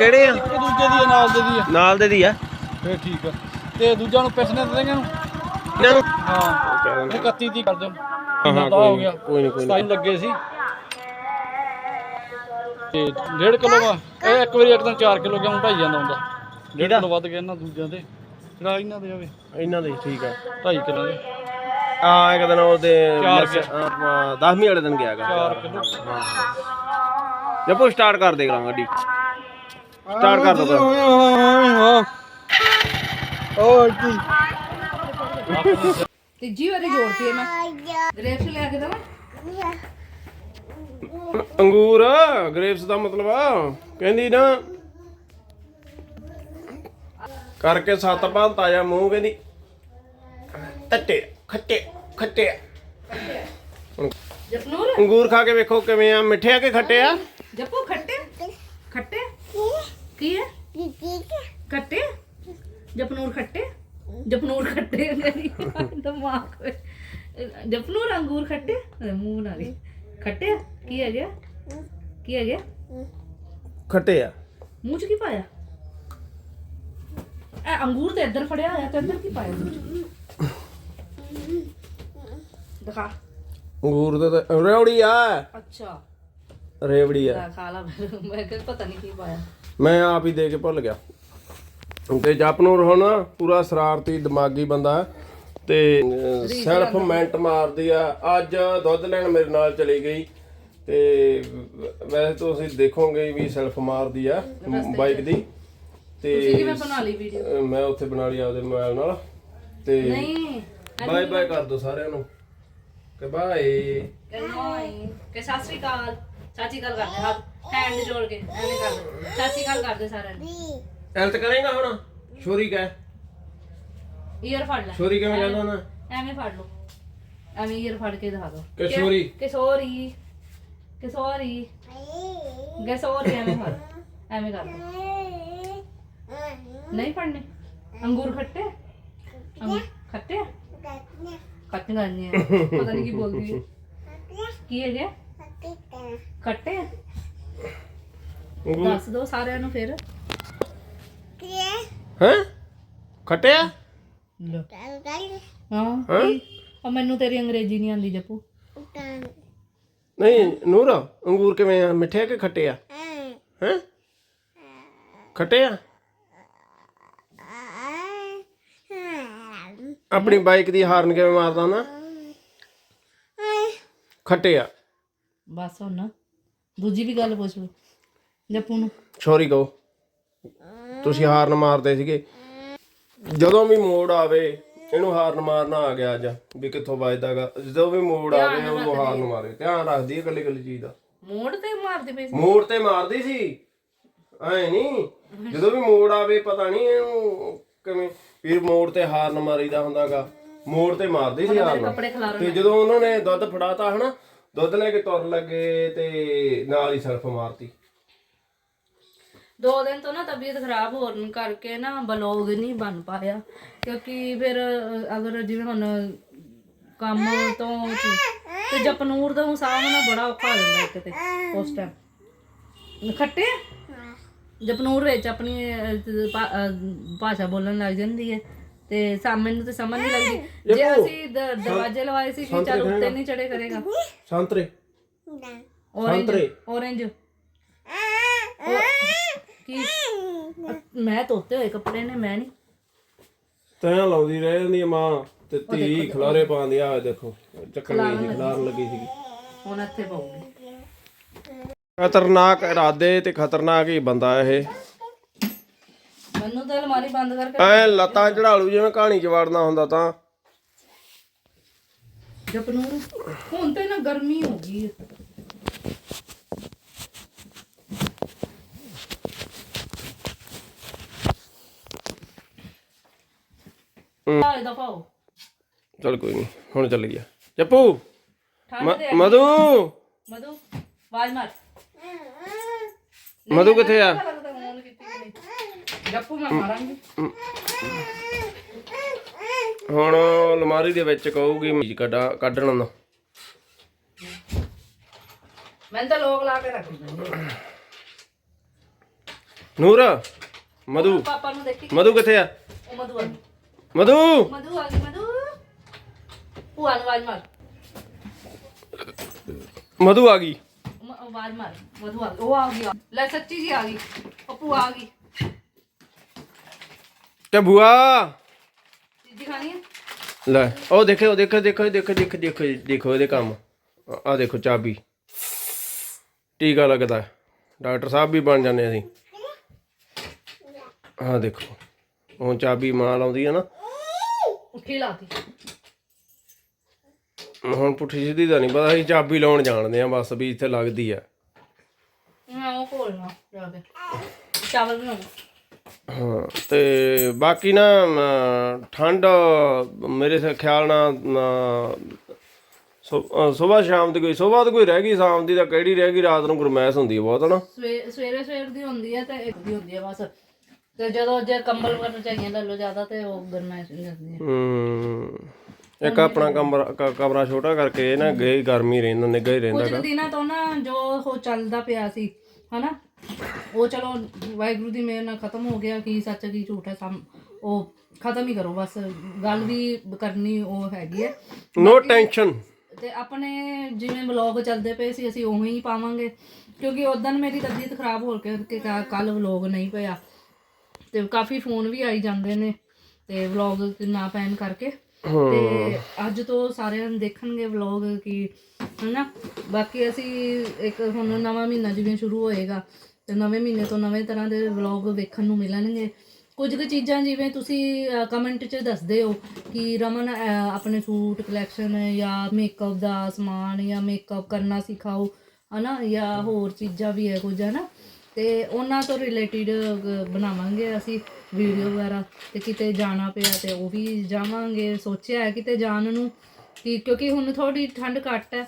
ਕਿਹੜੇ ਆ? ਇਹ ਦੂਜੇ ਦੀ ਆ, ਨਾਲ ਦੇ ਦੀ ਆ। ਨਾਲ ਦੇ ਦੀ ਆ? ਫੇਰ ਠੀਕ ਆ। ਤੇ ਦੂਜਾ ਨੂੰ ਪਿਛਨੇ ਦੇ ਦੇਂਗੇ ਨੂੰ? ਇਹਨਾਂ ਨੂੰ? ਹਾਂ। ਇਹ 31 ਦੀ ਕਰ ਦਿਓ ਹਾਂ, ਹਾਂ ਨੀ, ਗਿਆ। ਕੋਈ ਨੀ, ਕੋਈ ਨੀ। 27 ਲੱਗੇ ਸੀ। ਤੇ 1.5 ਕਿਲੋ ਵਾ ਇਹ ਇੱਕ ਵਾਰੀ ਇੱਕ ਦਿਨ 4 ਕਿਲੋ ਕਿਉਂ ਢਾਈ ਜਾਂਦਾ ਹੁੰਦਾ? 1.5 ਕਿਲੋ ਵੱਧ ਗਿਆ ਇਹਨਾਂ ਦੂਜਿਆਂ ਤੇ ਜਿਹੜਾ ਇਹਨਾਂ ਦੇ ਜਾਵੇ। ਇਹਨਾਂ ਦੇ ਠੀਕ ਆ। 2.5 ਕਿਲੋ ਦੇ। ਆ ਇੱਕ ਦਿਨ ਉਹਦੇ ਚਾਰ 10ਵੀਂ ਵਾਲੇ ਦਿਨ ਗਿਆ ਗਾ। 4 ਕਿਲੋ। ਜਪੋ ਸਟਾਰਟ ਕਰ ਦੇ ਕਰਾਂ ਗੱਡੀ ਸਟਾਰਟ ਕਰ ਦੋ ਹੋਰ ਕੀ? ਤੀਜੀ ਵਾਰੀ ਜੋੜਤੀ ਹੈ ਮੈਂ। ਗ੍ਰੇਪਸ ਲਿਆ ਕੇ ਦਵਾਂ? ਅੰਗੂਰ ਗ੍ਰੇਪਸ ਦਾ ਮਤਲਬ ਆ ਕਹਿੰਦੀ ਨਾ ਕਰਕੇ ਸੱਤ ਪਾਂ ਤਾਜ਼ਾ ਮੂੰਹ ਕਹਿੰਦੀ ਟੱਟੇ ਖੱਟੇ ਖੱਟੇ। ਜਪਨੂਰ? ਅੰਗੂਰ ਖਾ ਕੇ ਵੇਖੋ ਕਿਵੇਂ ਆ ਮਿੱਠੇ ਆ ਕਿ ਖੱਟੇ ਆ? ਜਪੂ ਖੱਟੇ? ਖੱਟੇ? ਕੀ ਹੈ? ਖੱਟੇ? ਜਪਨੂਰ ਖੱਟੇ? ਜਪਨੂਰ ਖੱਟੇ ਮੇਰੀ ਦਿਮਾਗ ਜਪਨੂਰ ਅੰਗੂਰ ਖੱਟੇ? ਅਰੇ ਮੂੰਹ ਨਾਲ ਹੀ ਖੱਟੇ? ਕੀ ਹੈ ਗਿਆ ਕੀ ਹੈ ਗਿਆ ਖੱਟੇ ਆ। ਮੂੰਹ ਚ ਕੀ ਪਾਇਆ? ਇਹ ਅੰਗੂਰ ਤੇ ਇੱਧਰ ਫੜਿਆ ਹੋਇਆ ਤੇ ਇੱਧਰ ਕੀ ਪਾਇਆ ਮੂੰਹ ਚ? ਦਿਖਾ। ਅੰਗੂਰ ਦਾ ਤਾਂ ਰੇਵੜੀ ਆ। ਅੱਛਾ। ਰੇਵੜੀ ਆ। ਖਾ ਲਾ। ਮੈਂ। ਕਿਹਾ ਪਤਾ ਨਹੀਂ ਕੀ ਪਾਇਆ। ਮੈਂ ਆਪ ਹੀ ਦੇ ਕੇ ਭੁੱਲ ਗਿਆ। ਤੇ ਜਪਨੂਰ ਹੁਣ ਪੂਰਾ ਸ਼ਰਾਰਤੀ ਦਿਮਾਗੀ ਬੰਦਾ ਹੈ ਤੇ ਸੈਲਫ ਮੈਂਟ ਮਾਰਦੀ ਆ। ਅੱਜ ਦੁੱਧ ਲੈਣ ਮੇਰੇ ਨਾਲ ਚਲੀ ਗਈ ਤੇ ਵੈਸੇ ਤਾਂ ਤੁਸੀਂ ਦੇਖੋਗੇ ਵੀ ਸੈਲਫ ਮਾਰਦੀ ਆ ਬਾਈਕ ਦੀ। ਤੁਸੀਂ ਤੇ ਕਿਵੇਂ ਬਣਾ ਲਈ ਵੀਡੀਓ ਅਹ ਮੈਂ ਉੱਥੇ ਬਣਾ ਲਈ ਆਪਦੇ ਮੋਬਾਈਲ ਨਾਲ। ਤੇ ਨਹੀਂ ਬਾਏ ਬਾਏ ਕਰ ਦੋ ਸਾਰਿਆਂ ਨੂੰ। ਕਿ ਬਾਏ ਕਿ ਸਤਿ ਸ੍ਰੀ ਅਕਾਲ। ਚਾਚੀ ਗੱਲ ਕਰਦੇ ਹੱਥ ਹੈਂਡ ਜੋੜ ਕੇ ਐਵੇਂ ਕਰਦੇ ਚਾਚੀ ਗੱਲ ਕਰਦੇ ਸਾਰਿਆਂ ਨੂੰ। ਐਲਤ ਕਰੇਗਾ ਹੁਣ? ਛੋਰੀ ਕਹਿ। ਈਅਰ ਫੜ ਲੈ। ਛੋਰੀ ਕਿਵੇਂ ਕਹਿੰਦਾ ਨਾ ਐਵੇਂ ਫੜ ਲਓ। ਐਵੇਂ ਈਅਰ ਫੜ ਕੇ ਦਿਖਾ ਦੋ। ਕਿ ਛੋਰੀ? ਕਿ ਸੋਰੀ ਕਿ ਸੋਰੀ ਕਿ ਸੋਰੀ ਐਵੇਂ ਫੜ। ਐਵੇਂ ਕਰ ਦੋ। ਨਹੀਂ ਫੜਨੇ। ਅੰਗੂਰ ਖੱਟੇ? ਅੰਗੂਰ ਖੱਟੇ ਆ? ਪਤਾ ਨਹੀਂ ਕੀ ਬੋਲਦੀ। ਹੈ ਕੀ ਹੈ ਜੀ ਖੱਟੇ ਅੰਗੂਰ ਦੱਸ ਦੋ ਸਾਰਿਆਂ ਨੂੰ ਫਿਰ। ਹੈ? ਖਟਿਆ ਲੋ। ਹਾਂ ਕੀ? ਉਹ ਮੈਨੂੰ ਤੇਰੀ ਅੰਗਰੇਜ਼ੀ ਨਹੀਂ ਆਉਂਦੀ ਜੱਪੂ। ਨਹੀਂ ਨੂਰ ਅੰਗੂਰ ਕਿਵੇਂ ਆ? ਮਿੱਠੇ ਆ ਕਿ ਖੱਟੇ ਆ? ਹੈ। ਖੱਟੇ ਆ? ਆਪਣੀ ਬਾਈਕ ਦੀ ਹਾਰਨ ਕਿਵੇਂ ਮਾਰਦਾ ਨਾ? ਖੱਟੇ ਆ। ਬਸ ਹੁਣ ਨਾ। ਦੂਜੀ ਵੀ ਗੱਲ ਪੁੱਛ ਲਓ। ਜੱਪੂ ਨੂੰ। ਸੌਰੀ ਕਹੋ। ਤੁਸੀਂ ਹਾਰਨ ਮਾਰਦੇ ਸੀਗੇ। ਜਦੋਂ ਵੀ ਮੋੜ ਆਵੇ ਇਹਨੂੰ ਹਾਰਨ ਮਾਰਨਾ ਆ ਗਿਆ ਅੱਜ। ਵੀ ਕਿੱਥੋਂ ਵੱਜਦਾਗਾ। ਜਦੋਂ ਵੀ ਮੋੜ ਆਵੇ ਉਹਨੂੰ ਹਾਰਨ ਮਾਰੇ। ਧਿਆਨ ਰੱਖਦੀ ਹੈ ਇਕੱਲੀ ਇਕੱਲੀ ਚੀਜ਼ ਦਾ। ਮੋੜ ਤੇ ਮਾਰਦੇ ਪਏ ਸੀ। ਮੋੜ ਤੇ ਮਾਰਦੀ ਸੀ। ਐ ਨਹੀਂ ਜਦੋਂ ਵੀ ਮੋੜ ਆਵੇ ਪਤਾ ਨਹੀਂ ਇਹਨੂੰ ਕਿਵੇਂ ਫਿਰ ਮੋੜ ਤੇ ਹਾਰਨ ਮਾਰੀਦਾ ਹੁੰਦਾਗਾ। ਮੋੜ ਤੇ ਮਾਰਦੀ ਸੀ ਹਾਰਨ। ਤੇ ਜਦੋਂ ਉਹਨਾਂ ਨੇ ਦੁੱਧ ਫੜਾਤਾ ਹਨਾ ਦੁੱਧ ਲੈ ਕੇ ਤੁਰ ਲੱਗੇ ਤੇ ਨਾਲ ਹੀ ਸਲਫ ਮਾਰਤੀ। ਦੋ ਦਿਨ ਤੋਂ ਨਾ ਤਬੀਅਤ ਖਰਾਬ ਹੋਣ ਕਰਕੇ ਨਾ ਬਲੌਗ ਨਹੀਂ ਬਣ ਪਾਇਆ। ਕਿਉਂਕਿ ਫਿਰ ਅਗਰ ਜਿਵੇਂ ਹੁਣ ਕੰਮ ਤੋਂ ਤੇ ਜਪਨੂਰ ਦਾ ਸਾਹਮਣਾ ਬੜਾ ਔਖਾ ਹੋ ਜਾਂਦਾ ਇੱਕ ਤੇ ਉਸ ਟਾਈਮ ਖੱਟੇ ਜਪਨੂਰ ਵਿੱਚ ਆਪਣੀ ਭਾਸ਼ਾ ਬੋਲਣ ਲੱਗ ਜਾਂਦੀ ਹੈ। ਤੇ ਸਾਹਮਣੇ ਨੂੰ ਤੇ ਸਮਝ ਨਹੀਂ ਲੱਗਦੀ। ਜੇ ਅਸੀਂ ਦ- ਦਰਵਾਜ਼ੇ ਲਵਾਏ ਸੀ ਕਿ ਚੱਲ ਉੱਤੇ ਨਹੀਂ ਚੜੇ ਕਰੇਗਾ। ਸੰਤਰੇ। ਔਰੇਂਜ ਸੰਤਰੇ। ਔਰੇਂਜ ਕੀ? ਮੈਂ ਧੋਤੇ ਹੋਏ ਕੱਪੜੇ ਨੇ ਮੈਂ ਨਹੀਂ। ਤੈਂ ਲਾਉਂਦੀ ਰਹਿ ਜਾਂਦੀ ਆ ਮਾਂ ਤੇ ਧੀ ਖਲਾਰੇ ਪਾਉਂਦੀ ਆ ਆਹ ਦੇਖੋ ਚੱਕਣ ਗਈ ਸੀ ਖਲਾਰਨ ਲੱਗੀ ਸੀ ਹੁਣ ਇੱਥੇ ਪਾਉਗੀ। ਖਤਰਨਾਕ ਇਰਾਦੇ ਤੇ ਖਤਰਨਾਕ ਹੀ ਬੰਦਾ ਇਹ। ਮੈਨੂੰ ਤਾਂ ਅਲਮਾਰੀ ਬੰਦ ਕਰਕੇ ਐ ਲੱਤਾਂ ਚੜਾਲੂ ਜਿਵੇਂ ਕਹਾਣੀ ਚ ਵੜਨਾ ਹੁੰਦਾ ਤਾਂ। ਜਪਨੂਰ ਹੁਣ ਤੇ ਨਾ ਗਰਮੀ ਹੋ ਗਈ ਹੈ। ਆ ਇਹਦਾ ਪਾਓ। ਚਲ ਕੋਈ ਨਹੀਂ ਹੁਣ ਚੱਲ ਗਿਆ। ਜੱਪੂ ਠੰਡ ਦੇ ਮ- ਮਧੂ। ਮਧੂ ਆਵਾਜ਼ ਮਾਰ। ਮਧੂ ਕਿੱਥੇ ਆ ਲੱਗਦਾ ਫੋਨ ਕੀਤੀ ਕਿ ਨਹੀਂ ਜੱਪੂ ਮੈਂ ਮਾਰਾਂਗੀ। ਹੁਣ ਅਲਮਾਰੀ ਦੇ ਵਿੱਚ ਕਹੂਗੀ ਮੀਜ ਕੱਢਾ ਕੱਢਣ ਨੂੰ। ਮੈਂ ਤਾਂ ਲੋਕ ਲਾ ਕੇ ਰੱਖ ਦਿੰਦੀ ਨੂਰ ਮਧੂ। ਪਾਪਾ ਨੂੰ ਦੇਖੀ। ਮਧੂ ਕਿੱਥੇ ਆ? ਉਹ ਮਧੂ ਆ ਮਧੂ। ਮਧੂ ਆ ਗਈ ਮਧੂ। ਭੂਆ ਨੂੰ ਆਵਾਜ਼ ਮਾਰ। ਮਧੂ ਆ ਗਈ। ਮ- ਆਵਾਜ਼ ਮਾਰ। ਮਧੂ ਆ ਗਈ। ਉਹ ਆ ਗਈ। ਲੈ ਸੱਚੀ ਜੀ ਆ ਗਈ। ਉਹ ਭੂਆ ਆ ਗਈ। ਤੇ ਬੁਆ। ਚੀਜ਼ੀ ਖਾਣੀ ਹੈ ਲੈ ਉਹ ਦੇਖੋ ਦੇਖੋ ਦੇਖੋ ਦੇਖੋ ਦੇਖੋ ਦੇਖੋ ਦੇਖੋ ਇਹਦੇ ਕੰਮ। ਆ ਦੇਖੋ ਚਾਬੀ। ਟੀਕਾ ਲੱਗਦਾ। ਡਾਕਟਰ ਸਾਹਿਬ ਵੀ ਬਣ ਜਾਂਦੇ ਅਸੀਂ। ਆ ਦੇਖੋ ਹੁਣ ਚਾਬੀ ਮਾਂ ਲਾਉਂਦੀ ਹੈ ਨਾ। ਉੱਠੀ ਲਾਤੀ। ਹੁਣ ਪੁੱਠੀ ਸਿੱਧੀ ਦਾ ਨਹੀਂ ਪਤਾ ਅਸੀਂ ਚਾਬੀ ਲਾਉਣ ਜਾਣਦੇ ਆ ਬਸ ਵੀ ਇੱਥੇ ਲੱਗਦੀ ਆ। ਮੈਂ ਉਹ ਕੋਲਣਾ ਜਾ ਕੇ। ਚਾਵਲ ਬਣਾਉਣਾ। ਹਾਂ ਤੇ ਬਾਕੀ ਨਾ ਠੰਡ ਮੇਰੇ ਖਿਆਲ ਨਾਲ ਸਵੇਰ ਸ਼ਾਮ ਦੀ ਕੋਈ ਸਵੇਰ ਦੀ ਕੋਈ ਰਹਿ ਗਈ ਸ਼ਾਮ ਦੀ ਤਾਂ ਕਿਹੜੀ ਰਹਿ ਗਈ ਰਾਤ ਨੂੰ ਗਰਮੈਸ਼ ਹੁੰਦੀ ਹੈ ਬਹੁਤ ਨਾ ਸਵੇ- ਸਵੇਰੇ ਸਵੇਰ ਦੀ ਹੁੰਦੀ ਹੈ ਤੇ ਇੱਕ ਦੀ ਹੁੰਦੀ ਹੈ ਬਸ। ਤੇ ਜਦੋਂ ਜੇ ਕੰਬਲ ਵਗੈਰਾ ਚਾਹੀਏ ਲੈ ਲਓ ਜ਼ਿਆਦਾ ਤੇ ਉਹ ਗਰਮੈਸ਼ ਹੋ ਜਾਂਦੀ ਹੈ ਇੱਕ ਆਪਣਾ ਕਮਰਾ ਕਮਰਾ ਛੋਟਾ ਕਰਕੇ ਇਹ ਨਾ ਗਏ ਗਰਮੀ ਰਹਿੰਦਾ ਨਿੱਘਾ ਹੀ ਰਹਿੰਦਾ ਕੁਝ ਦਿਨਾਂ ਤੋਂ ਨਾ ਜੋ ਉਹ ਚੱਲਦਾ ਪਿਆ ਸੀ ਹਨਾ? ਉਹ ਚਲੋ ਵਾਹਿਗੁਰੂ ਦੀ ਮਿਹਰ ਨਾਲ ਖਤਮ ਹੋ ਗਿਆ ਕੀ ਸੱਚ ਕੀ ਝੂਠ ਹੈ ਸਮ ਉਹ ਖਤਮ ਹੀ ਕਰੋ ਬਸ ਗੱਲ ਵੀ ਕਰਨੀ ਉਹ ਹੈਗੀ ਹੈ। ਨੋ ਟੈਨਸ਼ਨ ਤੇ ਆਪਣੇ ਜਿਵੇਂ ਵਲੌਗ ਚੱਲਦੇ ਪਏ ਸੀ ਅਸੀਂ ਉਵੇਂ ਹੀ ਪਾਵਾਂਗੇ ਕਿਉਂਕਿ ਉਦੋਂ ਮੇਰੀ ਤਬੀਅਤ ਖਰਾਬ ਹੋ ਕੇ ਕੱਲ ਵਲੌਗ ਨਹੀਂ ਪਿਆ। ਤੇ ਕਾਫੀ ਫੋਨ ਵੀ ਆਈ ਜਾਂਦੇ ਨੇ ਤੇ ਵਲੌਗ ਨਾ ਪੈਣ ਕਰਕੇ। ਤੇ ਅੱਜ ਤੋਂ ਸਾਰਿਆਂ ਨੂੰ ਦੇਖਣਗੇ ਵਲੌਗ ਕੀ ਹਨਾ? ਬਾਕੀ ਅਸੀਂ ਇੱਕ ਹੁਣ ਨਵਾਂ ਮਹੀਨਾ ਜਿਵੇਂ ਸ਼ੁਰੂ ਹੋਏਗਾ ਤੇ ਨਵੇਂ ਮਹੀਨੇ ਤੋਂ ਨਵੇਂ ਤਰ੍ਹਾਂ ਦੇ ਵਲੌਗ ਵੇਖਣ ਨੂੰ ਮਿਲਣਗੇ। ਕੁਝ ਕੁ ਚੀਜ਼ਾਂ ਜਿਵੇਂ ਤੁਸੀਂ ਕਮੈਂਟ 'ਚ ਦੱਸਦੇ ਹੋ ਕਿ ਰਮਨ ਆਪਣੇ ਸੂਟ ਕਲੈਕਸ਼ਨ ਜਾਂ ਮੇਕਅਪ ਦਾ ਸਮਾਨ ਜਾਂ ਮੇਕਅਪ ਕਰਨਾ ਸਿਖਾਓ, ਹਨਾ, ਜਾਂ ਹੋਰ ਚੀਜ਼ਾਂ ਵੀ ਹੈ ਕੁਝ, ਹਨਾ। ਤੇ ਉਹਨਾਂ ਤੋਂ ਰਿਲੇਟਡ ਬਣਾਵਾਂਗੇ ਅਸੀਂ ਵੀਡੀਓ ਵਗੈਰਾ ਤੇ ਕਿਤੇ ਜਾਣਾ ਪਿਆ ਤੇ ਉਹ ਵੀ ਜਾਵਾਂਗੇ। ਸੋਚਿਆ ਹੈ ਕਿਤੇ ਜਾਣ ਨੂੰ ਕਿ ਕਿਉਂਕਿ ਹੁਣ ਥੋੜੀ ਠੰਡ ਘੱਟ ਹੈ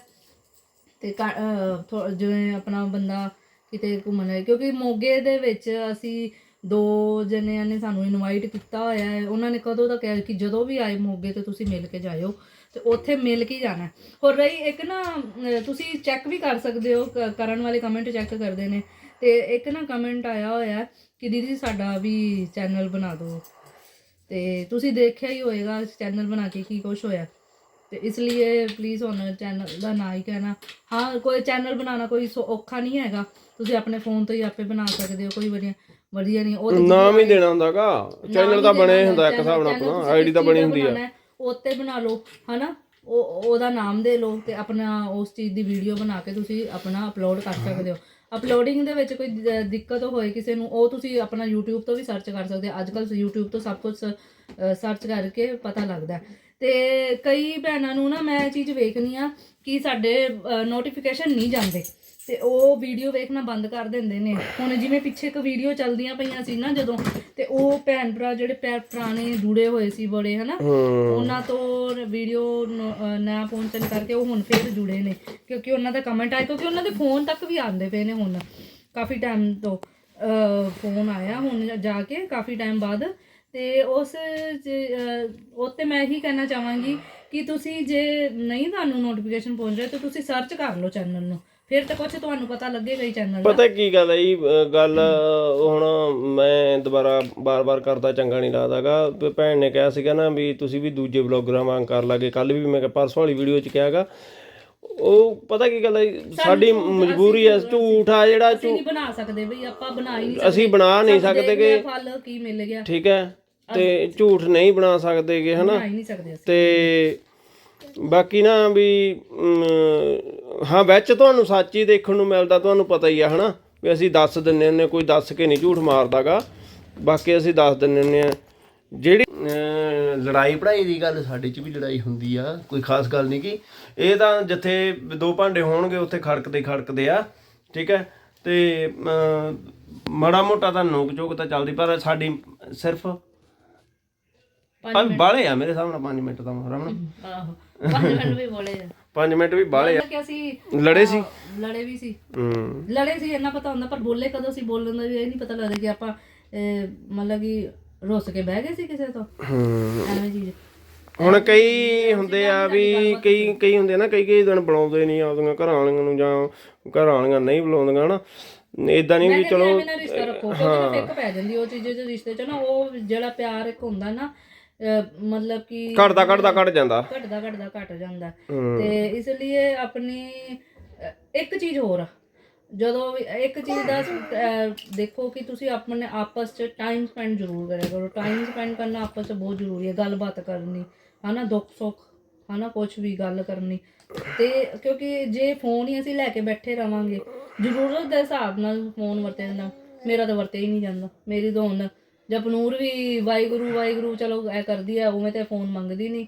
ਤੇ ਘ- ਅਹ, ਥੋ- ਜਿਵੇਂ ਆਪਣਾ ਬੰਦਾ ਕਿਤੇ ਘੁੰਮਣ ਹੈ ਕਿਉਂਕਿ ਮੋਗੇ ਦੇ ਵਿੱਚ ਅਸੀਂ ਦੋ ਜਣਿਆਂ ਨੇ ਸਾਨੂੰ ਇਨਵਾਈਟ ਕੀਤਾ ਹੋਇਆ ਹੈ। ਉਹਨਾਂ ਨੇ ਕਦੋਂ ਦਾ ਕਿਹਾ ਕਿ ਜਦੋਂ ਵੀ ਆਏ ਮੋਗੇ ਤੇ ਤੁਸੀਂ ਮਿਲ ਕੇ ਜਾਇਓ ਤੇ ਉੱਥੇ ਮਿਲ ਕੇ ਹੀ ਜਾਣਾ ਹੋਰ ਰਹੀ ਇੱਕ ਨਾ ਤੁਸੀਂ ਚੈੱਕ ਵੀ ਕਰ ਸਕਦੇ ਹੋ, ਕ- ਕਰਨ ਵਾਲੇ ਕਮੈਂਟ ਚੈੱਕ ਕਰਦੇ ਨੇ। ਤੇ ਇੱਕ ਨਾ ਕਮੈਂਟ ਆਇਆ ਹੋਇਆ ਕਿ ਦੀਦੀ ਸਾਡਾ ਵੀ ਚੈਨਲ ਬਣਾ ਦਿਓ ਤੇ ਤੁਸੀਂ ਦੇਖਿਆ ਹੀ ਹੋਏਗਾ ਚੈਨਲ ਬਣਾ ਕੇ ਕੀ ਕੁਝ ਹੋਇਆ। ਤੇ ਇਸ ਲਈ ਪਲੀਜ਼ ਹੁਣ ਚੈਨਲ ਦਾ ਨਾਂ ਹੀ ਕਹਿਣਾ। ਹਾਂ, ਕੋਈ ਚੈਨਲ ਬਣਾਉਣਾ ਕੋਈ ਸੌ- ਔਖਾ ਨਹੀਂ ਹੈਗਾ। ਤੁਸੀਂ ਆਪਣੇ ਫੋਨ ਤੋਂ ਹੀ ਆਪੇ ਬਣਾ ਸਕਦੇ ਹੋ ਕੋਈ ਵਧੀਆ ਵਧੀਆ ਨਹੀਂ ਉਹ ਨਾਮ ਹੀ ਦੇਣਾ ਹੁੰਦਾਗਾ ਚੈਨਲ ਤਾਂ ਦੇਣਾ ਹੁੰਦਾ ਇੱਕ ਹਿਸਾਬ ਨਾਲ ਆਪਣਾ ਆਈਡੀ ਤਾਂ ਬਣੀ ਹੁੰਦੀ ਆ। ਉੱਤੇ ਬਣਾ ਲਓ ਹਨਾ? ਉਹ ਉਹਦਾ ਨਾਮ ਦੇ ਲਓ ਤੇ ਆਪਣਾ ਉਸ ਚੀਜ਼ ਦੀ ਵੀਡੀਓ ਬਣਾ ਕੇ ਤੁਸੀਂ ਆਪਣਾ ਅਪਲੋਡ ਕਰ ਸਕਦੇ ਹੋ। ਅਪਲੋਡਿੰਗ ਦੇ ਵਿੱਚ ਕੋਈ ਦਿੱਕਤ ਹੋਏ ਕਿਸੇ ਨੂੰ ਉਹ ਤੁਸੀਂ ਆਪਣਾ YouTube ਤੋਂ ਵੀ ਸਰਚ ਕਰ ਸਕਦੇ ਅੱਜ ਕੱਲ YouTube ਤੋਂ ਸਭ ਕੁਝ ਸਰਚ ਕਰਕੇ ਪਤਾ ਲੱਗਦਾ। ਤੇ ਕਈ ਭੈਣਾਂ ਨੂੰ ਨਾ ਮੈਂ ਇਹ ਚੀਜ਼ ਵੇਖਨੀ ਆ ਕਿ ਸਾਡੇ ਨੋਟੀਫਿਕੇਸ਼ਨ ਨਹੀਂ ਜਾਂਦੇ। ਤੇ ਉਹ ਵੀਡੀਓ ਵੇਖਣਾ ਬੰਦ ਕਰ ਦਿੰਦੇ ਨੇ। ਹੁਣ ਜਿਵੇਂ ਪਿੱਛੇ ਇੱਕ ਵੀਡੀਓ ਚੱਲਦੀਆਂ ਪਈਆਂ ਸੀ ਨਾ ਜਦੋਂ ਤੇ ਉਹ ਭੈਣ ਭਰਾ ਜਿਹੜੇ ਪੈ ਪੁਰਾਣੇ ਜੁੜੇ ਹੋਏ ਸੀ ਬੜੇ ਹਨਾ? ਉਹਨਾਂ ਤੋਂ ਵੀਡੀਓ ਨਾ ਪਹੁੰਚਣ ਕਰਕੇ ਉਹ ਹੁਣ ਫੇਰ ਜੁੜੇ ਨੇ। ਕਿਉਂਕਿ ਉਹਨਾਂ ਦਾ ਕਮੈਂਟ ਆਇਆ ਕਿਉਂਕਿ ਉਹਨਾਂ ਦੇ ਫੋਨ ਤੱਕ ਵੀ ਆਉਂਦੇ ਪਏ ਨੇ ਹੁਣ। ਕਾਫੀ ਟਾਈਮ ਤੋਂ ਫੋਨ ਆਇਆ ਹੁਣ ਜਾ ਕੇ ਕਾਫੀ ਟਾਈਮ ਬਾਅਦ। ਤੇ ਉਸ ਉੱਤੇ ਮੈਂ ਇਹੀ ਕਹਿਣਾ ਚਾਹਾਂਗੀ ਕਿ ਤੁਸੀਂ ਜੇ ਨਹੀਂ ਤੁਹਾਨੂੰ ਨੋਟੀਫਿਕੇਸ਼ਨ ਪਹੁੰਚ ਰਿਹਾ ਤਾਂ ਤੁਸੀਂ ਸਰਚ ਕਰ ਲਓ ਚੈਨਲ ਨੂੰ। ਫਿਰ ਤਾਂ ਕੁਝ ਤੁਹਾਨੂੰ ਪਤਾ ਲੱਗੇਗਾ ਹੀ ਚੈਨਲ ਦਾ ਪਤਾ ਕੀ ਗੱਲ ਹੈ ਜੀ ਅਹ ਗੱਲ ਹੁਣ ਮੈਂ ਦੁਬਾਰਾ ਬਾਰ-ਬਾਰ ਕਰਦਾ ਚੰਗਾ ਨਹੀਂ ਲੱਗਦਾਗਾ। ਭੈਣ ਨੇ ਕਿਹਾ ਸੀਗਾ ਨਾ ਵੀ ਤੁਸੀਂ ਵੀ ਦੂਜੇ ਵਲੌਗਰਾਂ ਵਾਂਗ ਕਰ ਲਾਗੇ। ਕੱਲ ਵੀ ਮੈਂ ਕਿਹਾ ਪਰਸੋਂ ਵਾਲੀ ਵੀਡੀਓ 'ਚ ਕਿਹਾਗਾ। ਉਹ ਪਤਾ ਕੀ ਗੱਲ ਹੈ ਜੀ, ਸਾਡੀ ਮਜਬੂਰੀ ਹੈ ਝੂਠ ਆ ਜਿਹੜਾ ਅਸੀਂ ਝੂ- ਨਹੀਂ ਬਣਾ ਸਕਦੇ ਬਈ ਆਪਾਂ ਬਣਾ ਹੀ ਨਹੀਂ ਅਸੀਂ ਬਣਾ ਨਹੀਂ ਸਕਦੇ ਕਿ ਫਲ ਕੀ ਮਿਲ ਗਿਆ। ਠੀਕ ਹੈ ਤੇ ਝੂਠ ਨਹੀਂ ਬਣਾ ਸਕਦੇਗੇ ਹਨਾ? ਬਣਾ ਹੀ ਨਹੀਂ ਸਕਦੇ ਅਸੀਂ। ਤੇ ਬਾਕੀ ਨਾ ਵੀ ਅਮ, ਹਾਂ ਵਿੱਚ ਤੁਹਾਨੂੰ ਸੱਚ ਹੀ ਦੇਖਣ ਨੂੰ ਮਿਲਦਾ ਤੁਹਾਨੂੰ ਪਤਾ ਹੀ ਆ ਹਨਾ ਵੀ ਅਸੀਂ ਦੱਸ ਦਿੰਨੇ ਹੁੰਨੇ ਕੋਈ ਦੱਸ ਕੇ ਨਹੀਂ ਝੂਠ ਮਾਰਦਾਗਾ। ਬਾਕੀ ਅਸੀਂ ਦੱਸ ਦਿੰਨੇ ਹੁੰਨੇ ਆ ਜਿਹੜੀ ਲੜਾਈ ਪੜਾਈ ਦੀ ਗੱਲ ਸਾਡੇ 'ਚ ਵੀ ਲੜਾਈ ਹੁੰਦੀ ਆ ਕੋਈ ਖਾਸ ਗੱਲ ਨਹੀਂ ਕੀ ਇਹ ਤਾਂ ਜਿੱਥੇ ਦੋ ਭਾਂਡੇ ਹੋਣਗੇ ਉੱਥੇ ਖੜਕਦੇ ਖੜਕਦੇ ਆ ਠੀਕ ਹੈ ਤੇ ਮਾੜਾ ਮੋਟਾ ਤਾਂ ਨੋਕ ਝੋਕ ਤਾਂ ਚੱਲਦੀ ਪਰ ਸਾਡੀ ਸਿਰਫ ਪੰਜ ਬਾਲੇ ਆ ਮੇਰੇ ਸਾਹਮਣੇ 5 ਮਿੰਟ ਤਾਂ ਰਮਣ ਆਹੋ ਪੰਜ ਮਿੰਟ ਵੀ ਬੋਲੇ 5 ਮਿੰਟ ਵੀ ਬਾਲੇ ਆ। ਕਿ ਅਸੀਂ ਲੜੇ ਸੀ। ਲੜੇ ਵੀ ਸੀ। ਹੂੰ। ਲੜੇ ਸੀ ਇੰਨਾ ਪਤਾ ਹੁੰਦਾ ਪਰ ਬੋਲੇ ਕਦੋਂ ਸੀ ਬੋਲਣ ਦਾ ਵੀ ਇਹ ਨਹੀਂ ਪਤਾ ਲੱਗਦਾ ਕਿ ਆਪਾਂ ਅਹ, ਮਤਲਬ ਕਿ ਰੁੱਸ ਕੇ ਬਹਿ ਗਏ ਸੀ ਕਿਸੇ ਤੋਂ। ਹੂੰ। ਐਵੇਂ ਚੀਜ਼। ਹੁਣ ਕਈ ਹੁੰਦੇ ਆ ਵੀ ਕਈ ਕਈ ਹੁੰਦੇ ਆ ਨਾ ਕਈ ਕਈ ਦਿਨ ਬੁਲਾਉਂਦੇ ਨਹੀਂ ਆਪਦੀਆਂ ਘਰਾਂ ਵਾਲੀਆਂ ਨੂੰ ਜਾਂ ਘਰਾਂ ਵਾਲੀਆਂ ਨਹੀਂ ਬੁਲਾਉਂਦੀਆਂ ਹਨਾ। ਇਦਾਂ ਨਹੀਂ ਵੀ ਚਲੋ ਐਵੇਂ ਨਾ ਰਿਸ਼ਤਾ ਰੱਖੋ ਕਿਉਂਕਿ ਫਿੱਕ ਪੈ ਜਾਂਦੀ ਉਹ ਚੀਜ਼ ਰਿਸ਼ਤੇ 'ਚ ਨਾ ਉਹ ਜਿਹੜਾ ਪਿਆਰ ਇੱਕ ਹੁੰਦਾ ਨਾ ਮਤਲਬ ਕਿ ਘਟਦਾ ਘਟਦਾ ਘਟ ਜਾਂਦਾ। ਘਟਦਾ ਘਟਦਾ ਘਟ ਜਾਂਦਾ। ਤੇ ਇਸ ਲਈ ਆਪਣੀ ਇੱਕ ਚੀਜ਼ ਹੋਰ ਆ। ਜਦੋਂ ਇੱਕ ਚੀਜ਼ ਦਾ ਦੇਖੋ ਕਿ ਤੁਸੀਂ ਆਪਣੇ ਆਪਸ 'ਚ ਟਾਈਮ ਸਪੈਂਡ ਜ਼ਰੂਰ ਕਰਿਆ ਕਰੋ। ਟਾਈਮ ਸਪੈਂਡ ਕਰਨਾ ਆਪਸ 'ਚ ਬਹੁਤ ਜ਼ਰੂਰੀ ਹੈ ਗੱਲਬਾਤ ਕਰਨੀ ਹਨਾ ਦੁੱਖ ਸੁੱਖ ਹਨਾ ਕੁਝ ਵੀ ਗੱਲ ਕਰਨੀ। ਤੇ ਕਿਉਂਕਿ ਜੇ ਫੋਨ ਹੀ ਅਸੀਂ ਲੈ ਕੇ ਬੈਠੇ ਰਵਾਂਗੇ ਜ਼ਰੂਰਤ ਦੇ ਹਿਸਾਬ ਨਾਲ ਫੋਨ ਵਰਤੇ ਜਾਂਦਾ। ਮੇਰਾ ਤਾਂ ਵਰਤੇ ਹੀ ਨਹੀਂ ਜਾਂਦਾ। ਮੇਰੀ ਤਾਂ ਹੁਣ ਜਪਨੂਰ ਵੀ ਵਾਹਿਗੁਰੂ ਵਾਹਿਗੁਰੂ ਚਲੋ ਐ ਕਰਦੀ ਆ ਉਵੇਂ ਤੇ ਫੋਨ ਮੰਗਦੀ ਨਹੀਂ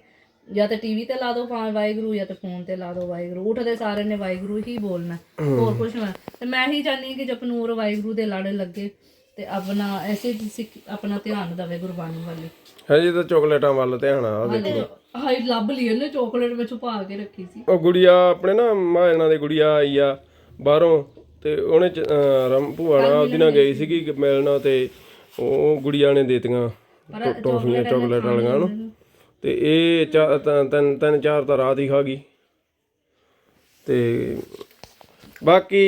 ਜਾਂ ਤੇ ਟੀਵੀ ਤੇ ਲਾ ਦੋ ਫਾ ਵਾਹਿਗੁਰੂ ਜਾਂ ਤੇ ਫੋਨ ਤੇ ਲਾ ਦੋ ਵਾਹਿਗੁਰੂ। ਉੱਠਦੇ ਸਾਰੇ ਨੇ ਵਾਹਿਗੁਰੂ ਹੀ ਬੋਲਣਾ ਹੋਰ ਕੁਝ ਨਾ। ਤੇ ਮੈਂ ਹੀ ਚਾਹਨੀ ਕਿ ਜਪਨੂਰ ਵਾਹਿਗੁਰੂ ਦੇ ਲੜ ਲੱਗੇ ਤੇ ਆਪਣਾ ਐਸੇ ਆਪਣਾ ਧਿਆਨ ਦੇਵੇ ਗੁਰਬਾਣੀ ਵੱਲ। ਹਜੇ ਤਾਂ ਚਾਕਲੇਟਾਂ ਵੱਲ ਧਿਆਨ ਆ ਉਹਦੇ ਹਾਈ ਲੱਭ ਲਈ ਇਹਨੇ ਚਾਕਲੇਟ ਵਿੱਚ ਛੁਪਾ ਕੇ ਰੱਖੀ ਸੀ। ਉਹ ਗੁੜੀਆ ਆਪਣੇ ਨਾ ਮਾਇਨਾ ਦੀ ਗੁੜੀਆ ਆਈ ਆ ਬਾਹਰੋਂ ਤੇ ਉਹਨੇ ਰਮ ਭੂਆ ਨਾਲ ਉਹਦੀ ਨਾਲ ਗਈ ਸੀਗੀ ਕਿ ਮਿਲਣਾ ਤੇ ਉਹ ਗੁੜੀਆ ਨੇ ਦੇਤੀਆਂ ਟੋਫੀਆਂ ਚਾਕਲੇਟ ਵਾਲੀਆਂ ਨੂੰ। ਤੇ ਇਹ ਤਿੰਨ ਤਿੰਨ ਚਾਰ ਤਾਂ ਰਾਤ ਹੀ ਖਾ ਗਈ। ਤੇ ਬਾਕੀ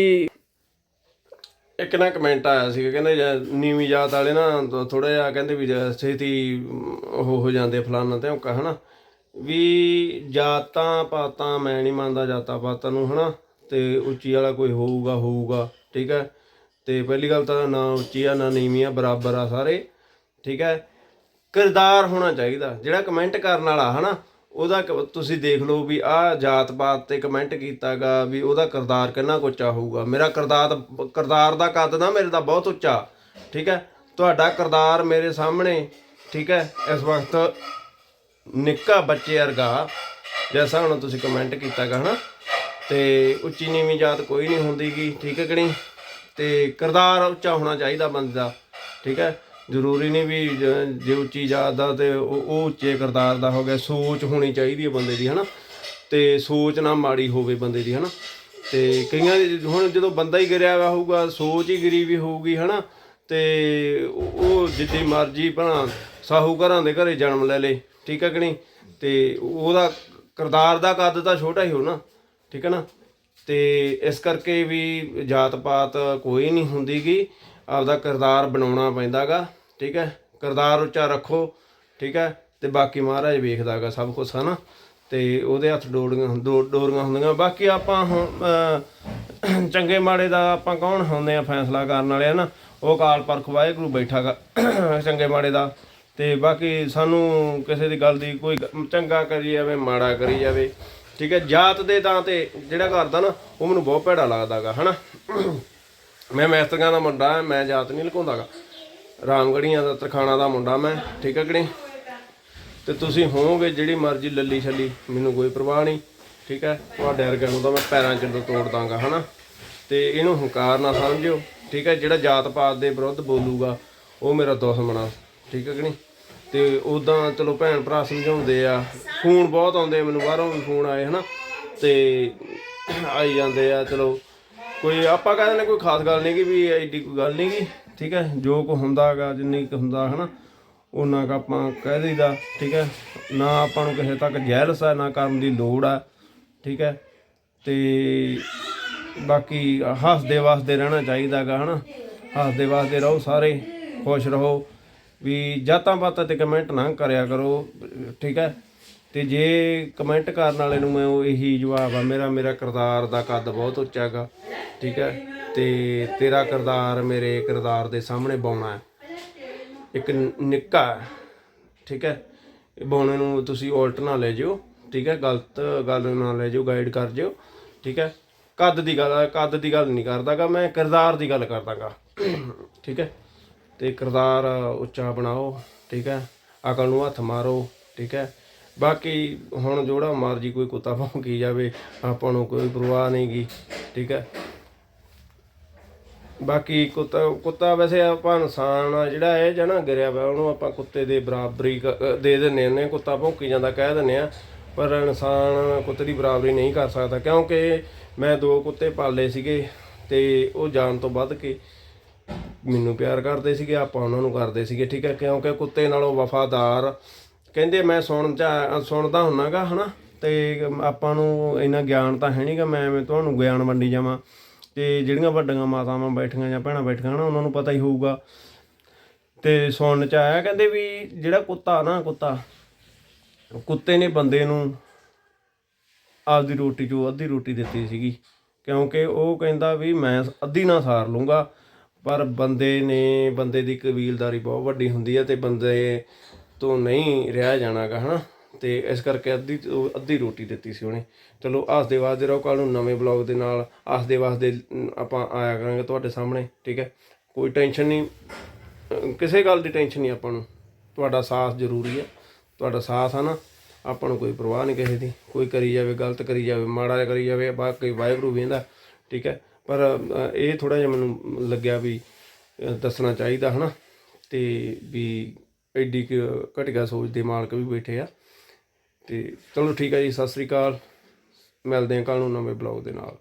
ਇੱਕ ਨਾ ਕਮੈਂਟ ਆਇਆ ਸੀ ਕਹਿੰਦੇ ਜਾਂ ਨੀਵੀਂ ਜਾਤ ਵਾਲੇ ਨਾ ਥੋੜਾ ਜਿਹਾ ਕਹਿੰਦੇ ਵੀ ਅਮ, ਉਹ ਹੋ ਜਾਂਦੇ ਫਲਾਨਾ ਤੇ ਉਹ ਹਨਾ। ਵੀ ਜਾਤਾਂ ਪਾਤਾਂ ਮੈਂ ਨਹੀਂ ਮੰਨਦਾ ਜਾਤਾਂ ਪਾਤਾਂ ਨੂੰ ਹਨਾ। ਤੇ ਉੱਚੀ ਵਾਲਾ ਕੋਈ ਹੋਊਗਾ ਹੋਊਗਾ ਠੀਕ ਹੈ। ਤੇ ਪਹਿਲੀ ਗੱਲ ਤਾਂ ਨਾ ਉੱਚੀ ਆ, ਨਾ ਨੀਵੀਂ ਆ, ਬਰਾਬਰ ਆ ਸਾਰੇ, ਠੀਕ ਹੈ? ਕਿਰਦਾਰ ਹੋਣਾ ਚਾਹੀਦਾ, ਜਿਹੜਾ ਕਮੈਂਟ ਕਰਨ ਵਾਲਾ, ਹਨਾ? ਉਹਦਾ ਕ- ਤੁਸੀਂ ਦੇਖ ਲਓ ਵੀ ਆਹ ਜਾਤ ਪਾਤ ਤੇ ਕਮੈਂਟ ਕੀਤਾਗਾ ਵੀ ਉਹਦਾ ਕਿਰਦਾਰ ਕਿੰਨਾ ਕੁ ਉੱਚਾ ਹੋਊਗਾ। ਮੇਰਾ ਕਿਰਦਾਰ ਕਿਰਦਾਰ ਦਾ ਕੱਦ ਨਾ ਮੇਰੇ ਦਾ ਬਹੁਤ ਉੱਚਾ, ਠੀਕ ਹੈ? ਤੁਹਾਡਾ ਕਿਰਦਾਰ ਮੇਰੇ ਸਾਹਮਣੇ, ਠੀਕ ਹੈ? ਇਸ ਵਕਤ ਨਿੱਕਾ ਬੱਚੇ ਵਰਗਾ, ਜੈਸਾ ਹੁਣ ਤੁਸੀਂ ਕਮੈਂਟ ਕੀਤਾਗਾ, ਹਨਾ? ਤੇ ਉੱਚੀ ਨੀਵੀਂ ਜਾਤ ਕੋਈ ਨਹੀਂ ਹੁੰਦੀਗੀ, ਠੀਕ ਹੈ ਕਿ ਨਹੀਂ? ਤੇ ਕਿਰਦਾਰ ਉੱਚਾ ਹੋਣਾ ਚਾਹੀਦਾ ਬੰਦੇ ਦਾ, ਠੀਕ ਹੈ? ਜ਼ਰੂਰੀ ਨਹੀਂ ਵੀ ਜ- ਜੇ ਉੱਚੀ ਜਾਤ ਦਾ ਤੇ ਉਹ ਉਹ ਉੱਚੇ ਕਿਰਦਾਰ ਦਾ ਹੋ ਗਿਆ, ਸੋਚ ਹੋਣੀ ਚਾਹੀਦੀ ਹੈ ਬੰਦੇ ਦੀ, ਹਨਾ? ਤੇ ਸੋਚ ਨਾ ਮਾੜੀ ਹੋਵੇ ਬੰਦੇ ਦੀ, ਹਨਾ? ਤੇ ਕਈਆਂ ਦੀ, ਹੁਣ ਜਦੋਂ ਬੰਦਾ ਹੀ ਗਿਰਿਆ ਹੋਇਆ ਹੋਊਗਾ, ਸੋਚ ਹੀ ਗਿਰੀ ਵੀ ਹੋਊਗੀ, ਹਨਾ? ਤੇ ਉਹ ਉਹ ਜਿੱਦੀ ਮਰਜ਼ੀ ਭਣਾ ਸਾਹੂਕਾਰਾਂ ਦੇ ਘਰੇ ਜਨਮ ਲੈ ਲੇ, ਠੀਕ ਹੈ ਕਿ ਨਹੀਂ? ਤੇ ਉਹਦਾ ਕਿਰਦਾਰ ਦਾ ਕੱਦ ਤਾਂ ਛੋਟਾ ਹੀ ਹੋ ਨਾ ਠੀਕ ਹੈ ਨਾ? ਤੇ ਇਸ ਕਰਕੇ ਵੀ ਜਾਤ ਪਾਤ ਕੋਈ ਨਹੀਂ ਹੁੰਦੀਗੀ। ਆਪਦਾ ਕਿਰਦਾਰ ਬਣਾਉਣਾ ਪੈਂਦਾਗਾ, ਠੀਕ ਹੈ? ਕਿਰਦਾਰ ਉੱਚਾ ਰੱਖੋ, ਠੀਕ ਹੈ? ਤੇ ਬਾਕੀ ਮਹਾਰਾਜ ਵੇਖਦਾਗਾ ਸਭ ਕੁਝ ਹਨਾ? ਤੇ ਉਹਦੇ ਹੱਥ ਡੋਰੀਆਂ ਦੋ ਡੋਰੀਆਂ ਹੁੰਦੀਆਂ। ਬਾਕੀ ਆਪਾਂ ਹੁਣ ਚੰਗੇ ਮਾੜੇ ਦਾ ਆਪਾਂ ਕੌਣ ਹੁੰਦੇ ਆ ਫੈਸਲਾ ਕਰਨ ਵਾਲੇ, ਹਨਾ? ਉਹ ਕਾਲ ਪਰਖ ਵਾਹਿਗੁਰੂ ਬੈਠਾਗਾ ਚੰਗੇ ਮਾੜੇ ਦਾ। ਤੇ ਬਾਕੀ ਸਾਨੂੰ ਕਿਸੇ ਦੀ ਗੱਲ ਦੀ ਕੋਈ ਚੰਗਾ ਕਰੀ ਜਾਵੇ, ਮਾੜਾ ਕਰੀ ਜਾਵੇ ਠੀਕ ਹੈ, ਜਾਤ ਦੇ ਤਾਂ ਤੇ ਜਿਹੜਾ ਕਰਦਾ ਨਾ, ਉਹ ਮੈਨੂੰ ਬਹੁਤ ਭੈੜਾ ਲੱਗਦਾਗਾ, ਹਨਾ? ਮੈਂ ਮੈਸਤਰੀਆਂ ਦਾ ਮੁੰਡਾ ਮੈਂ ਜਾਤ ਨਹੀਂ ਲੁਕਾਉਂਦਾਗਾ। ਰਾਮਗੜੀਆਂ ਦਾ, ਤਰਖਾਣਾ ਦਾ ਮੁੰਡਾ ਮੈਂ, ਠੀਕ ਹੈ ਕਿ ਨਹੀਂ? ਤੇ ਤੁਸੀਂ ਹੋਵੋਗੇ ਜਿਹੜੀ ਮਰਜ਼ੀ ਲੱਲੀ ਛੱਲੀ, ਮੈਨੂੰ ਕੋਈ ਪਰਵਾਹ ਨਹੀਂ, ਠੀਕ ਹੈ? ਤੁਹਾਡੇ ਵਰਗੇ ਨੂੰ ਤਾਂ ਮੈਂ ਪੈਰਾਂ 'ਚ ਤੋੜ ਦਾਂਗਾ, ਹਨਾ? ਤੇ ਇਹਨੂੰ ਹੰਕਾਰ ਨਾ ਸਮਝਿਓ, ਠੀਕ ਹੈ? ਜਿਹੜਾ ਜਾਤ ਪਾਤ ਦੇ ਵਿਰੁੱਧ ਬੋਲੂਗਾ, ਉਹ ਮੇਰਾ ਦੁਸ਼ਮਣ ਆ, ਠੀਕ ਹੈ ਕਿ ਨਹੀਂ? ਤੇ ਉਦਾਂ ਚਲੋ ਭੈਣ ਭਰਾ ਸਮਝਾਉਂਦੇ ਆ। ਫੋਨ ਬਹੁਤ ਆਉਂਦੇ ਆ, ਮੈਨੂੰ ਬਾਹਰੋਂ ਵੀ ਫੋਨ ਆਏ, ਹਨਾ? ਤੇ ਆਈ ਜਾਂਦੇ ਆ, ਚਲੋ। ਕੋਈ ਆਪਾਂ ਕਹਿੰਦੇ ਨੇ ਕੋਈ ਖਾਸ ਗੱਲ ਨਹੀਂ ਕਿ ਵੀ ਐਡੀ ਕੋਈ ਗੱਲ ਨਹੀਂ ਗੀ, ਠੀਕ ਹੈ? ਜੋ ਕੁ ਹੁੰਦਾ ਹੁੰਦਾਗਾ, ਜਿੰਨੀ ਕੁ ਹੁੰਦਾ, ਹਨਾ? ਉਹਨਾਂ ਕ ਆਪਾਂ ਕਹਿ ਦਈਦਾ, ਠੀਕ ਹੈ? ਨਾ ਆਪਾਂ ਨੂੰ ਕਿਸੇ ਤੱਕ ਜਹਿਲਸ ਹੈ ਨਾ ਕਰਨ ਦੀ ਲੋੜ ਆ, ਠੀਕ ਹੈ? ਤੇ ਬਾਕੀ ਹੱਸਦੇ ਵਸਦੇ ਰਹਿਣਾ ਚਾਹੀਦਾ ਚਾਹੀਦਾਗਾ, ਹਨਾ? ਹੱਸਦੇ ਵਸਦੇ ਰਹੋ ਸਾਰੇ, ਖੁਸ਼ ਰਹੋ। ਵੀ ਜਾਤਾਂ ਪਾਤਾਂ ਤੇ ਕਮੈਂਟ ਨਾ ਕਰਿਆ ਕਰੋ ਠੀਕ ਹੈ? ਤੇ ਜੇ ਕਮੈਂਟ ਕਰਨ ਵਾਲੇ ਨੂੰ ਮੈਂ ਉਹ ਇਹੀ ਜਵਾਬ ਆ ਮੇਰਾ ਮੇਰਾ ਕਿਰਦਾਰ ਦਾ ਕੱਦ ਬਹੁਤ ਉੱਚਾ ਹੈਗਾ ਠੀਕ ਹੈ? ਤੇ ਤੇਰਾ ਕਿਰਦਾਰ ਮੇਰੇ ਕਿਰਦਾਰ ਦੇ ਸਾਹਮਣੇ ਬਾਉਣਾ ਹੈ। ਇੱਕ ਨਿੱਕਾ ਹੈ, ਠੀਕ ਹੈ? ਇਹ ਬਾਉਣੇ ਨੂੰ ਤੁਸੀਂ ਉਲਟ ਨਾ ਲੈ ਜਿਓ ਠੀਕ ਹੈ? ਗਲਤ ਗੱਲ ਨਾ ਲੈ ਜਿਓ ਗਾਈਡ ਕਰ ਜਿਓ ਠੀਕ ਹੈ? ਕੱਦ ਦੀ ਗੱਲ ਕੱਦ ਦੀ ਗੱਲ ਨਹੀਂ ਕਰਦਾਗਾ ਮੈਂ ਕਿਰਦਾਰ ਦੀ ਗੱਲ ਕਰਦਾਗਾ ਠੀਕ ਹੈ? ਤੇ ਕਿਰਦਾਰ ਉੱਚਾ ਬਣਾਓ ਠੀਕ ਹੈ? ਅਕਲ ਨੂੰ ਹੱਥ ਮਾਰੋ ਠੀਕ ਹੈ? ਬਾਕੀ ਹੁਣ ਜੋੜਾ ਮਰਜ਼ੀ ਕੋਈ ਕੁੱਤਾ ਭੌਂਕੀ ਜਾਵੇ ਆਪਾਂ ਨੂੰ ਕੋਈ ਪਰਵਾਹ ਨਹੀਂਗੀ ਠੀਕ ਹੈ? ਬਾਕੀ ਕੁੱਤਾ ਕੁੱਤਾ ਵੈਸੇ ਆਪਾਂ ਇਨਸਾਨ ਆ ਜਿਹੜਾ ਇਹ ਜਣਾ ਗਿਰਿਆ ਵਾ ਉਹਨੂੰ ਆਪਾਂ ਕੁੱਤੇ ਦੇ ਬਰਾਬਰੀ ਕ- ਅ, ਦੇ ਦਿੰਨੇ ਨੇ ਕੁੱਤਾ ਭੌਂਕੀ ਜਾਂਦਾ ਕਹਿ ਦਿੰਨੇ ਆ ਪਰ ਇਨਸਾਨ ਕੁੱਤੇ ਦੀ ਬਰਾਬਰੀ ਨਹੀਂ ਕਰ ਸਕਦਾ ਕਿਉਂਕਿ ਮੈਂ ਦੋ ਕੁੱਤੇ ਪਾਲੇ ਸੀਗੇ ਤੇ ਉਹ ਜਾਣ ਤੋਂ ਵੱਧ ਕੇ ਮੈਨੂੰ ਪਿਆਰ ਕਰਦੇ ਸੀਗੇ, ਆਪਾਂ ਉਹਨਾਂ ਨੂੰ ਕਰਦੇ ਸੀਗੇ, ਠੀਕ ਹੈ? ਕਿਉਂਕਿ ਕੁੱਤੇ ਨਾਲੋਂ ਵਫਾਦਾਰ, ਕਹਿੰਦੇ ਮੈਂ ਸੁਣ ਚਾ- ਸੁਣਦਾ ਹੁੰਨਾਗਾ, ਹਨਾ? ਤੇ ਆਪਾਂ ਨੂੰ ਇੰਨਾ ਗਿਆਨ ਤਾਂ ਹੈ ਨਹੀਂਗਾ ਮੈਂ ਐਵੇਂ ਤੁਹਾਨੂੰ ਗਿਆਨ ਵੰਡੀ ਜਾਵਾਂ। ਤੇ ਜਿਹੜੀਆਂ ਵੱਡੀਆਂ ਮਾਤਾਵਾਂ ਬੈਠੀਆਂ ਜਾਂ ਭੈਣਾਂ ਬੈਠੀਆਂ ਨਾ, ਉਹਨਾਂ ਨੂੰ ਪਤਾ ਹੀ ਹੋਊਗਾ। ਤੇ ਸੁਣਨ ਚ ਆਇਆ, ਕਹਿੰਦੇ ਵੀ ਜਿਹੜਾ ਕੁੱਤਾ ਨਾ ਕੁੱਤਾ, ਕੁੱਤੇ ਨੇ ਬੰਦੇ ਨੂੰ ਆਪਦੀ ਰੋਟੀ ਚੋਂ ਅੱਧੀ ਰੋਟੀ ਦਿੱਤੀ ਸੀਗੀ। ਕਿਉਂਕਿ ਉਹ ਕਹਿੰਦਾ ਵੀ ਮੈਂ ਅੱਧੀ ਨਾ ਸਾਰ ਲੂੰਗਾ ਪਰ ਬੰਦੇ ਨੇ, ਬੰਦੇ ਦੀ ਕਬੀਲਦਾਰੀ ਬਹੁਤ ਵੱਡੀ ਹੁੰਦੀ ਹੈ ਤੇ ਬੰਦੇ ਤੋਂ ਨਹੀਂ ਰਿਹਾ ਜਾਣਾਗਾ ਹਨਾ? ਤੇ ਇਸ ਕਰਕੇ ਅੱਧੀ ਤੋਂ ਅੱਧੀ ਰੋਟੀ ਦਿੱਤੀ ਸੀ ਉਹਨੇ। ਚਲੋ ਹੱਸਦੇ ਵਾਸਦੇ ਰਹੋ ਕੱਲ ਨੂੰ ਨਵੇਂ ਬਲੌਗ ਦੇ ਨਾਲ ਹੱਸਦੇ ਵਾਸਦੇ ਆਪਾਂ ਆਇਆ ਕਰਾਂਗੇ ਤੁਹਾਡੇ ਸਾਹਮਣੇ, ਠੀਕ ਹੈ? ਕੋਈ ਟੈਨਸ਼ਨ ਨਹੀਂ, ਕਿਸੇ ਗੱਲ ਦੀ ਟੈਨਸ਼ਨ ਨਹੀਂ ਆਪਾਂ ਨੂੰ। ਤੁਹਾਡਾ ਸਾਥ ਜ਼ਰੂਰੀ ਹੈ ਤੁਹਾਡਾ ਸਾਥ ਆ ਨਾ। ਆਪਾਂ ਨੂੰ ਕੋਈ ਪਰਵਾਹ ਨਹੀਂ ਕਿਸੇ ਦੀ। ਕੋਈ ਕਰੀ ਜਾਵੇ, ਗਲਤ ਕਰੀ ਜਾਵੇ, ਮਾੜਾ ਜਿਹਾ ਕਰੀ ਜਾਵੇ, ਬਾਕੀ ਵਾਹਿਗੁਰੂ ਵੇਂਦਾ, ਠੀਕ ਹੈ? ਪਰ ਇਹ ਥੋੜਾ ਜਿਹਾ ਮੈਨੂੰ ਲੱਗਿਆ ਵੀ ਦੱਸਣਾ ਚਾਹੀਦਾ ਹਨਾ, ਤੇ ਵੀ ਐਡੀ ਕੁ ਘਟੀਆ ਸੋਚ ਦੇ ਮਾਲਕ ਵੀ ਬੈਠੇ ਆ। ਤੇ ਚਲੋ ਠੀਕ ਆ ਜੀ, ਸਤਿ ਸ੍ਰੀ ਅਕਾਲ। ਮਿਲਦੇ ਹਾਂ ਕੱਲ ਨੂੰ ਨਵੇਂ ਬਲੌਗ ਦੇ ਨਾਲ।